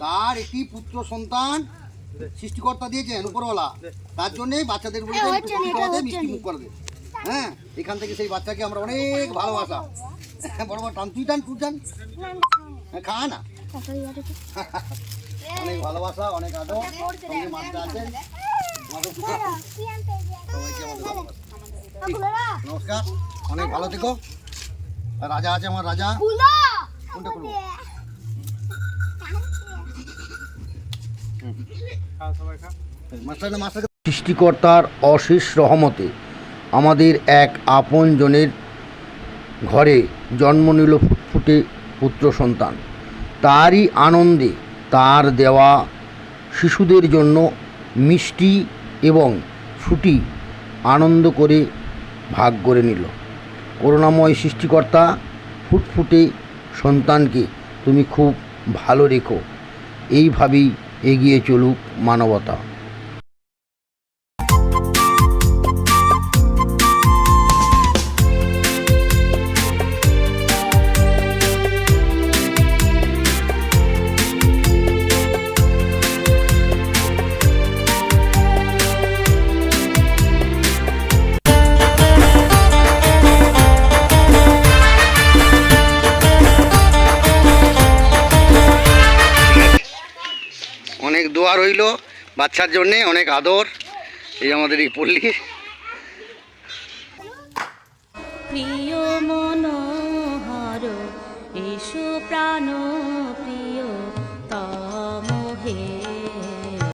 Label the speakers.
Speaker 1: তার একটি পুত্র সন্তান সৃষ্টিকর্তা দিয়েছেন উপরওয়ালা। তার জন্যে বাচ্চাদের বলে করাতে মিষ্টি মুখ করে দেয়। হ্যাঁ এখান থেকে সেই বাচ্চাকে আমরা অনেক ভালোবাসা। বড় বড় টান তুই টান তুই টান। হ্যাঁ, খা না। অনেক ভালোবাসা অনেক আদর। সঙ্গে মাছটা আছেন। নমস্কার। অনেক ভালো থেকো। রাজা আছে আমার রাজা। কোনটা করব? সৃষ্টিকর্তার অশেষ রহমতে আমাদের এক আপনজনের ঘরে জন্ম নিল ফুটফুটে পুত্র সন্তান। তারই আনন্দে তার দেওয়া শিশুদের জন্য মিষ্টি এবং ছুটি আনন্দ করে ভাগ করে নিল। করুণাময় সৃষ্টিকর্তা, ফুটফুটে সন্তানকে তুমি খুব ভালো রেখো। এইভাবেই এগিয়ে চলুক মানবতা। অনেক দোয়া রইল। বাচ্চার জন্যে অনেক আদর। এই আমাদের এই পল্লী।
Speaker 2: প্রিয় মনোহর, এসো প্রাণ